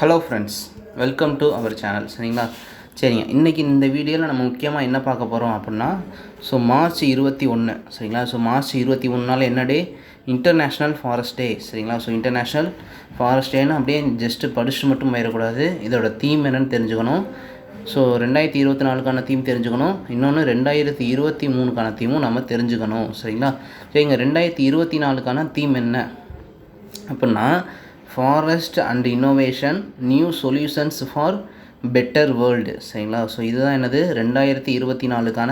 Hello friends welcome to our channel சரிங்களா? சரிங்க இன்றைக்கி இந்த வீடியோவில் நம்ம முக்கியமாக என்ன பார்க்க போகிறோம் அப்படின்னா ஸோ மார்ச் இருபத்தி ஒன்று சரிங்களா? ஸோ மார்ச் இருபத்தி ஒன்றுனால என்ன டே இன்டர்நேஷ்னல் ஃபாரஸ்ட் டே சரிங்களா? ஸோ இன்டர்நேஷ்னல் ஃபாரஸ்ட் டேன்னு அப்படியே ஜஸ்ட்டு படிச்சுட்டு மட்டும் போயிடக்கூடாது. இதோட தீம் என்னன்னு தெரிஞ்சுக்கணும். ஸோ ரெண்டாயிரத்தி இருபத்தி நாலுக்கான தீம் தெரிஞ்சுக்கணும். இன்னொன்று ரெண்டாயிரத்தி இருபத்தி மூணுக்கான தீமும் நம்ம தெரிஞ்சுக்கணும் சரிங்களா? சரிங்க ரெண்டாயிரத்தி இருபத்தி நாலுக்கான தீம் என்ன அப்படின்னா forest and innovation new solutions for better world சரிங்களா? ஸோ இதுதான் என்னது? ரெண்டாயிரத்தி இருபத்தி நாலுக்கான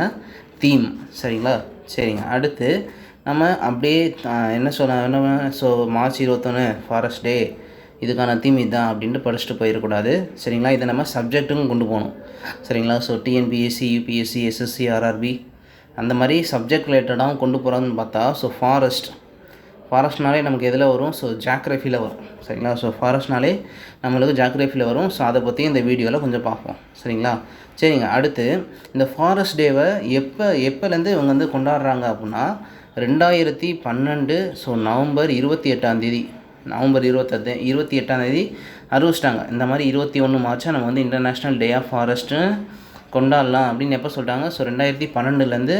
தீம் சரிங்களா? சரிங்க. அடுத்து நம்ம அப்படியே என்ன சொல்ல என்ன ஸோ மார்ச் இருபத்தொன்று ஃபாரஸ்ட் டே இதுக்கான தீம் இதுதான் அப்படின்ட்டு படிச்சுட்டு போயிடக்கூடாது. சரிங்களா? இதை நம்ம சப்ஜெக்ட்டுக்கும் கொண்டு போகணும். சரிங்களா? So TNPSC UPSC SSC RRB அந்த மாதிரி சப்ஜெக்ட் ரிலேட்டடாகவும் கொண்டு போகிறாங்கன்னு பார்த்தா ஸோ ஃபாரஸ்ட் ஃபாரஸ்ட்னாலே நமக்கு எதில் வரும்? ஸோ ஜாக்ரஃபியில் வரும். சரிங்களா? ஸோ ஃபாரஸ்ட்னாலே நம்மளுக்கு ஜாக்ரஃபியில் வரும். ஸோ அதை பற்றி இந்த வீடியோவில் கொஞ்சம் பார்ப்போம். சரிங்களா? சரிங்க. அடுத்து இந்த ஃபாரஸ்ட் டேவை எப்போ எப்போலேருந்து இவங்க வந்து கொண்டாடுறாங்க அப்படின்னா ரெண்டாயிரத்தி பன்னெண்டு ஸோ நவம்பர் இருபத்தி எட்டாந்தேதி நவம்பர் இருபத்தெட்டு இருபத்தி எட்டாந்தேதி அறிவிச்சிட்டாங்க. இந்த மாதிரி இருபத்தி ஒன்று மார்ச்சாக நம்ம வந்து இன்டர்நேஷ்னல் டே ஆஃப் ஃபாரஸ்ட்டு கொண்டாடலாம் அப்படின்னு எப்போ சொல்லிட்டாங்க? ஸோ ரெண்டாயிரத்தி பன்னெண்டுலேருந்து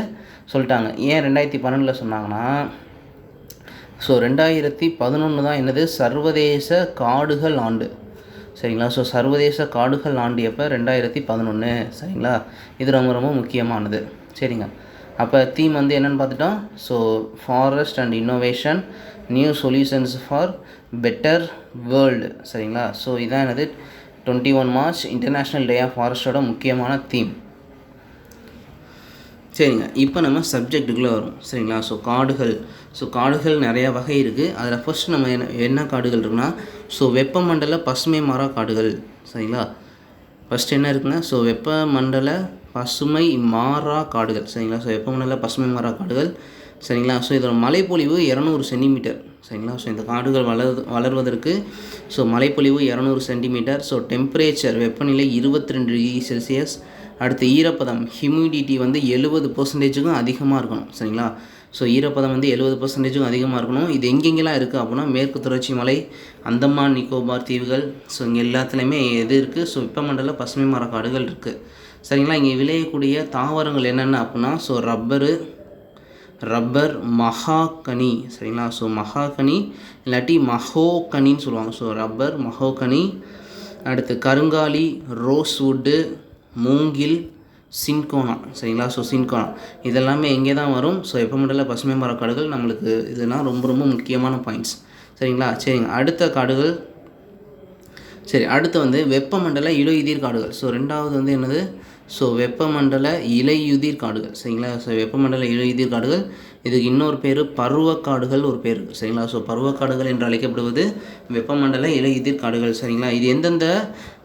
சொல்லிட்டாங்க. ஏன் ரெண்டாயிரத்தி பன்னெண்டில் சொன்னாங்கன்னா ஸோ ரெண்டாயிரத்தி பதினொன்று தான் என்னது? சர்வதேச காடுகள் ஆண்டு. சரிங்களா? ஸோ சர்வதேச காடுகள் ஆண்டு எப்போ ரெண்டாயிரத்தி பதினொன்று சரிங்களா? இது ரொம்ப ரொம்ப முக்கியமானது. சரிங்க. அப்போ தீம் வந்து என்னென்னு பார்த்துட்டோம். So forest and innovation new solutions for better world சரிங்களா? ஸோ இதான் என்னது? Twenty one March international day of ஃபாரஸ்ட்டோட முக்கியமான தீம் சரிங்க. இப்போ நம்ம சப்ஜெக்ட்டுக்குள்ளே வரும். சரிங்களா? ஸோ காடுகள். ஸோ காடுகள் நிறையா வகை இருக்குது அதில் ஃபர்ஸ்ட் நம்ம என்ன என்ன காடுகள் இருக்குன்னா ஸோ வெப்பமண்டல பசுமை மர காடுகள். சரிங்களா? ஃபஸ்ட் என்ன இருக்குங்க? ஸோ வெப்பமண்டல பசுமை மாறா காடுகள். சரிங்களா? ஸோ வெப்பமண்டல பசுமை மாறா காடுகள். சரிங்களா? ஸோ இதோட மழைப்பொழிவு இரநூறு சென்டிமீட்டர். சரிங்களா? ஸோ இந்த காடுகள் வளர் வளர்வதற்கு ஸோ மழைப்பொழிவு இரநூறு சென்டிமீட்டர். ஸோ டெம்பரேச்சர் வெப்பநிலை இருபத்தி ரெண்டு டிகிரி செல்சியஸ். அடுத்து ஈரப்பதம் ஹியூமிடிட்டி வந்து எழுபது பர்சன்டேஜுக்கும் அதிகமாக இருக்கணும் சரிங்களா? ஸோ ஈரப்பதம் வந்து எழுபது பர்சன்டேஜுக்கும் அதிகமாக இருக்கணும். இது எங்கெங்கெல்லாம் இருக்குது அப்படின்னா மேற்கு தொடர்ச்சி மலை அந்தமான் நிக்கோபார் தீவுகள் ஸோ இங்கே எல்லாத்துலேயுமே எது இருக்குது ஸோ வெப்பமண்டல பசுமை மரக்காடுகள் இருக்குது சரிங்களா? இங்கே விளையக்கூடிய தாவரங்கள் என்னென்ன அப்படின்னா ஸோ ரப்பரு ரப்பர் மகாகனி சரிங்களா? ஸோ மகாகனி இல்லாட்டி மஹோகனின்னு சொல்லுவாங்க. ஸோ ரப்பர் மஹோகனி அடுத்து கருங்காலி ரோஸ்வுட்டு மூங்கில் சின்கோணம் சரிங்களா? ஸோ சின்கோணம். இதெல்லாமே எங்கே தான் வரும். ஸோ வெப்பமண்டல பசுமை மர காடுகள் நம்மளுக்கு இதெல்லாம் ரொம்ப ரொம்ப முக்கியமான பாயிண்ட்ஸ் சரிங்களா? சரிங்க. அடுத்த காடுகள். சரி அடுத்து வந்து வெப்பமண்டல இலையுதிர் காடுகள். ஸோ ரெண்டாவது வந்து என்னது? ஸோ வெப்பமண்டல இலையுதிர் காடுகள். சரிங்களா? ஸோ வெப்பமண்டல இலையுதிர் காடுகள். இதுக்கு இன்னொரு பேர் பருவக்காடுகள் ஒரு பேர். சரிங்களா? ஸோ பருவக்காடுகள் என்று அழைக்கப்படுவது வெப்பமண்டல இலையுதிர் காடுகள். சரிங்களா? இது எந்தெந்த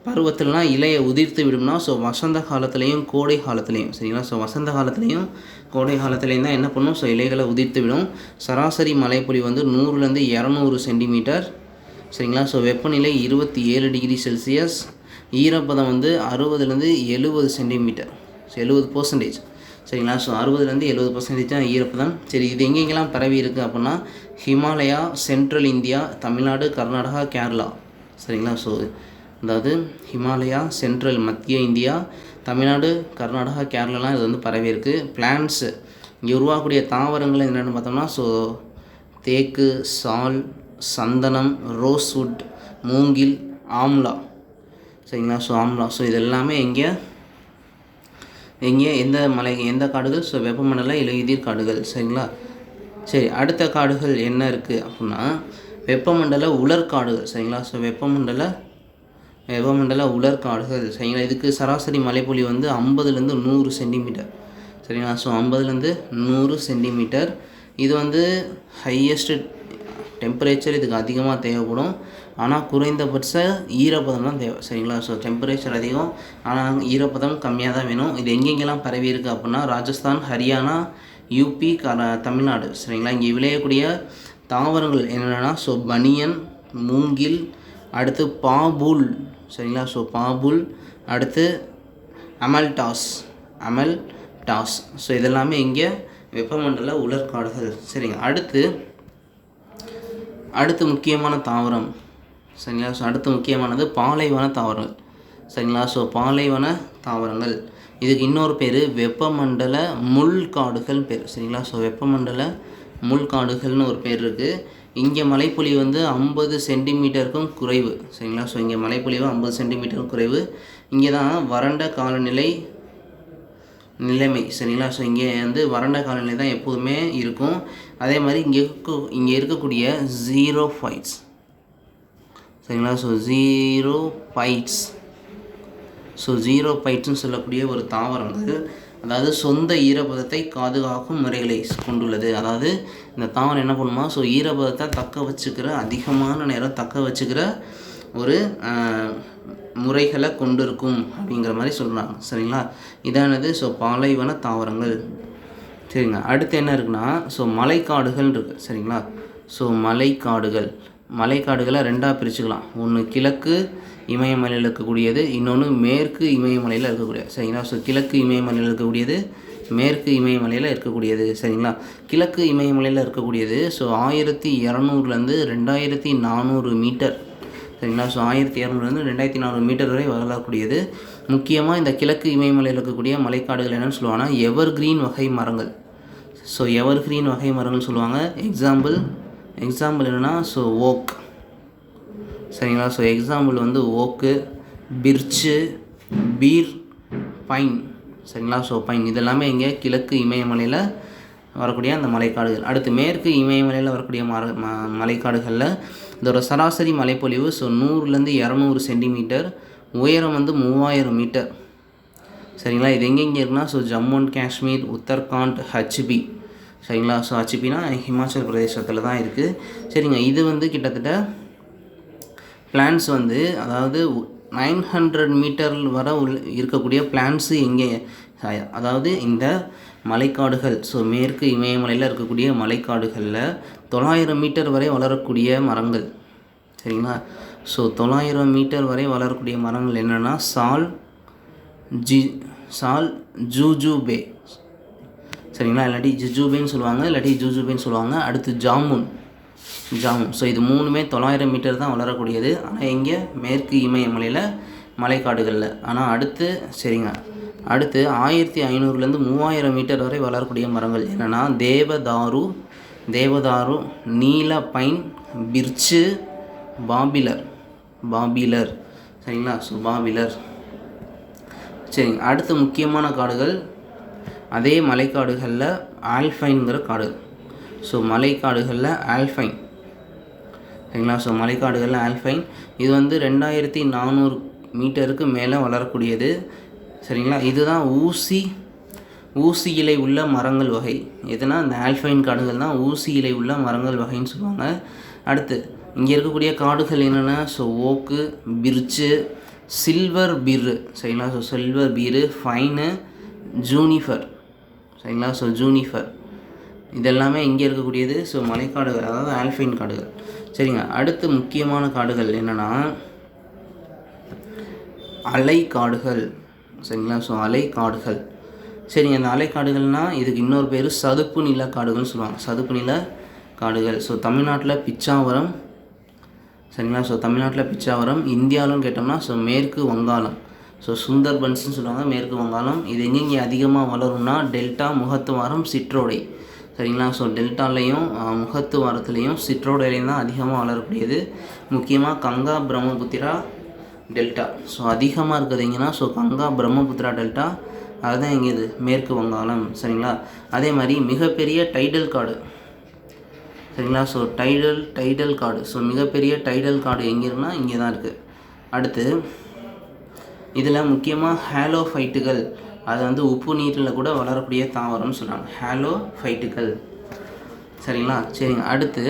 பருவத்திலலாம் இலையை உதிர்த்து விடும்னா ஸோ வசந்த காலத்துலேயும் கோடை காலத்துலேயும் சரிங்களா? ஸோ வசந்த காலத்துலேயும் கோடை காலத்துலேயும் தான் என்ன பண்ணும்? ஸோ இலைகளை உதிர்த்து விடும். சராசரி மழைப்பொழிவு வந்து நூறுலேருந்து இரநூறு சென்டிமீட்டர் சரிங்களா? ஸோ வெப்பநிலை இருபத்தி ஏழு டிகிரி செல்சியஸ் ஈரப்பதம் வந்து அறுபதுலேருந்து எழுபது சென்டிமீட்டர் ஸோ எழுபது பர்சன்டேஜ் சரிங்களா? ஸோ அறுபதுலேருந்து எழுபது பர்சன்டேஜ் தான் ஈரப்பதம். சரி இது எங்கெங்கெல்லாம் பரவி இருக்குது அப்படின்னா ஹிமாலயா சென்ட்ரல் இந்தியா தமிழ்நாடு கர்நாடகா கேரளா சரிங்களா? ஸோ அதாவது ஹிமாலயா சென்ட்ரல் மத்திய இந்தியா தமிழ்நாடு கர்நாடகா கேரளாலாம் இது வந்து பரவி இருக்குது இங்கே உருவாகக்கூடிய தாவரங்கள் என்னென்னு பார்த்தோம்னா ஸோ தேக்கு சால் சந்தனம் ரோஸ்வுட் மூங்கில் ஆம்லா. சரிங்களா? ஸோ ஆம்லா. ஸோ இது எல்லாமே எங்கே எங்கே எந்த மலை எந்த காடுகள்? ஸோ வெப்பமண்டல இலையுதிர் காடுகள். சரிங்களா? சரி அடுத்த காடுகள் என்ன இருக்குது அப்படின்னா வெப்பமண்டல உலர்காடுகள் சரிங்களா? ஸோ வெப்பமண்டல வெப்பமண்டல உலர்காடுகள் சரிங்களா? இதுக்கு சராசரி மலைப்பொழி வந்து ஐம்பதுலேருந்து நூறு சென்டிமீட்டர். சரிங்களா? ஸோ ஐம்பதுலேருந்து நூறு சென்டிமீட்டர். இது வந்து ஹையஸ்ட் டெம்பரேச்சர் இதுக்கு அதிகமாக தேவைப்படும். ஆனால் குறைந்தபட்ச ஈரப்பதம் தான் தேவை. சரிங்களா? ஸோ டெம்பரேச்சர் அதிகம். ஆனால் ஈரப்பதம் கம்மியாக தான் வேணும். இது எங்கெங்கெல்லாம் பரவி இருக்குது அப்படின்னா ராஜஸ்தான் ஹரியானா யூபி க தமிழ்நாடு. சரிங்களா? இங்கே விளையக்கூடிய தாவரங்கள் என்னென்னா ஸோ பனியன் மூங்கில் அடுத்து பாபூல் சரிங்களா? ஸோ பாபுல் அடுத்து அமல்டாஸ் அமல் டாஸ் ஸோ இதெல்லாமே இங்கே வெப்பமண்டல உலர்காடுகள். சரிங்க. அடுத்து அடுத்து முக்கியமான தாவரம். சரிங்களா? ஸோ அடுத்து முக்கியமானது பாலைவன தாவரங்கள். சரிங்களா? ஸோ பாலைவன தாவரங்கள். இதுக்கு இன்னொரு பேர் வெப்பமண்டல முள் காடுகள் பேர். சரிங்களா? ஸோ வெப்பமண்டல முள் காடுகள்னு ஒரு பேர் இருக்குது இங்கே மழைப்பொழிவு வந்து ஐம்பது சென்டிமீட்டருக்கும் குறைவு. சரிங்களா? ஸோ இங்கே மழைப்பொழிவு ஐம்பது சென்டிமீட்டருக்கும் குறைவு. இங்கே தான் வறண்ட காலநிலை நிலைமை. சரிங்களா? ஸோ இங்கே வந்து வறண்ட காலநிலை தான் எப்போதுமே இருக்கும். அதே மாதிரி இங்கே இருக்க இங்கே இருக்கக்கூடிய ஜீரோ ஃபைட்ஸ் சரிங்களா? So zero fights so zero பைட்ஸ்னு சொல்லக்கூடிய ஒரு தாவரங்கள் அதாவது சொந்த ஈரப்பதத்தை பாதுகாக்கும் முறைகளை கொண்டுள்ளது. அதாவது இந்த தாவரம் என்ன பண்ணுமா ஸோ ஈரப்பதத்தை தக்க வச்சுக்கிற அதிகமான நேரம் தக்க வச்சுக்கிற ஒரு முறைகளை கொண்டிருக்கும் அப்படிங்கிற மாதிரி சொல்கிறாங்க சரிங்களா? இதானது ஸோ பாலைவன தாவரங்கள். சரிங்க அடுத்து என்ன இருக்குன்னா ஸோ மலைக்காடுகள் இருக்குது சரிங்களா? ஸோ மலைக்காடுகள். மலைக்காடுகளை ரெண்டாக பிரிச்சுக்கலாம். ஒன்று கிழக்கு இமயமலையில் இருக்கக்கூடியது இன்னொன்று மேற்கு இமயமலையில் இருக்கக்கூடியது சரிங்களா? ஸோ கிழக்கு இமயமலையில் இருக்கக்கூடியது மேற்கு இமயமலையில் இருக்கக்கூடியது சரிங்களா? கிழக்கு இமயமலையில் இருக்கக்கூடியது ஸோ ஆயிரத்தி இரநூறுலேருந்து ரெண்டாயிரத்தி நானூறு மீட்டர் சரிங்களா? ஸோ ஆயிரத்தி இரநூறுலேருந்து ரெண்டாயிரத்தி நானூறு மீட்டர் வரை வளரக்கூடியது முக்கியமாக இந்த கிழக்கு இமயமலையில் இருக்கக்கூடிய மலைக்காடுகள் என்னென்னு சொல்லுவாங்கன்னா எவர் கிரீன் வகை மரங்கள். ஸோ எவர் கிரீன் வகை மரங்கள்னு சொல்லுவாங்க. எக்ஸாம்பிள் எக்ஸாம்பிள் என்னென்னா ஸோ ஓக் சரிங்களா? ஸோ எக்ஸாம்பிள் வந்து ஓக்கு பிர்ச்சு பீர் பைன் சரிங்களா ஸோ பைன் இதெல்லாமே இங்கே கிழக்கு இமயமலையில் வரக்கூடிய அந்த மலைக்காடுகள். அடுத்து மேற்கு இமயமலையில் வரக்கூடிய மர ம மலைக்காடுகளில் இதோட சராசரி மலைப்பொழிவு ஸோ நூறுலேருந்து இரநூறு சென்டிமீட்டர். உயரம் வந்து மூவாயிரம் மீட்டர். சரிங்களா? இது எங்கெங்கே இருக்குன்னா so Jammu and Kashmir Uttarakhand HP. சரிங்களா? ஸோ ஹச்பினா ஹிமாச்சல் பிரதேசத்தில் தான் இருக்குது சரிங்க இது வந்து கிட்டத்தட்ட பிளான்ஸ் வந்து அதாவது நைன் ஹண்ட்ரட் மீட்டர் வர உள் இருக்கக்கூடிய பிளான்ஸு எங்கே அதாவது இந்த மலைக்காடுகள். ஸோ மேற்கு இமயமலையில் இருக்கக்கூடிய மலைக்காடுகளில் தொள்ளாயிரம் மீட்டர் வரை வளரக்கூடிய மரங்கள். சரிங்களா? ஸோ தொள்ளாயிரம் மீட்டர் வரை வளரக்கூடிய மரங்கள் என்னென்னா சால் ஜி சால் ஜூஜூபே. சரிங்களா? இல்லாட்டி ஜுஜூபேன்னு சொல்லுவாங்க இல்லாட்டி ஜூஜூபேன்னு சொல்லுவாங்க. அடுத்து ஜாமுன். ஜாமும் ஸோ இது மூணுமே தொள்ளாயிரம் மீட்டர் தான் வளரக்கூடியது. ஆனால் இங்கே மேற்கு இமயமலையில் மலைக்காடுகளில். ஆனால் அடுத்து சரிங்க. அடுத்து ஆயிரத்தி ஐநூறுலேருந்து மூவாயிரம் மீட்டர் வரை வளரக்கூடிய மரங்கள். என்னென்னா தேவதாரு தேவதாரு நீல பைன் பிர்ச்சு பாபிலர். பாபிலர். சரிங்களா? So poplar. சரிங்க. அடுத்த முக்கியமான காடுகள் அதே மலைக்காடுகளில் ஆல்ஃபைன்கிற காடு. ஸோ மலைக்காடுகளில் ஆல்ஃபைன் சரிங்களா? ஸோ மலைக்காடுகளில் ஆல்ஃபைன் இது வந்து ரெண்டாயிரத்தி நானூறு மீட்டருக்கு மேலே வளரக்கூடியது. சரிங்களா? இதுதான் ஊசி ஊசி இலை உள்ள மரங்கள் வகை. எதுனா இந்த ஆல்ஃபைன் காடுகள் தான் ஊசி இலை உள்ள மரங்கள் வகைன்னு சொல்லுவாங்க. அடுத்து இங்கே இருக்கக்கூடிய காடுகள் என்னென்னா so oak birch silver fir சரிங்களா? So silver fir pine juniper சரிங்களா? ஸோ ஜூனிஃபர் இதெல்லாமே இங்கே இருக்கக்கூடியது. ஸோ மலைக்காடுகள் அதாவது ஆல்ஃபைன் காடுகள். சரிங்க. அடுத்து முக்கியமான காடுகள் என்னென்னா அலை காடுகள் சரிங்களா? ஸோ அலை காடுகள் சரிங்க. அந்த அலை காடுகள்னால் இதுக்கு இன்னொரு பேர் சதுப்பு நில காடுகள்னு சொல்லுவாங்க. சதுப்பு நில காடுகள். ஸோ தமிழ்நாட்டில் பிச்சாவரம். சரிங்களா? ஸோ தமிழ்நாட்டில் பிச்சாவரம். இந்தியாவிலும் கேட்டோம்னா ஸோ மேற்கு வங்காளம். ஸோ சுந்தர்பன்ஸ்னு சொல்லுவாங்க. மேற்கு வங்காளம். இது எங்கெங்கே அதிகமாக வளரும்னா டெல்டா முகத்துவாரம் சிற்றோடை. சரிங்களா? ஸோ டெல்டாலையும் முகத்து வாரத்துலேயும் சிற்றோடையிலையும் தான் அதிகமாக வளரக்கூடியது. முக்கியமாக கங்கா பிரம்மபுத்திரா டெல்டா. ஸோ அதிகமாக இருக்கிறீங்கன்னா ஸோ கங்கா பிரம்மபுத்திரா டெல்டா அதுதான் எங்கே இது மேற்கு வங்காளம். சரிங்களா? அதே மாதிரி மிகப்பெரிய டைடல் காடு. சரிங்களா? ஸோ டைடல் டைடல் காடு. ஸோ மிகப்பெரிய டைடல் காடு எங்கே இருக்குன்னா இங்கே தான் இருக்குது அடுத்து இதில் முக்கியமாக ஹேலோ ஃபைட்டுகள் அது வந்து உப்பு நீரில் கூட வளரக்கூடிய தாவரம்னு சொன்னாங்க. ஹேலோ ஃபைட்டுகள் சரிங்களா? சரிங்க. அடுத்து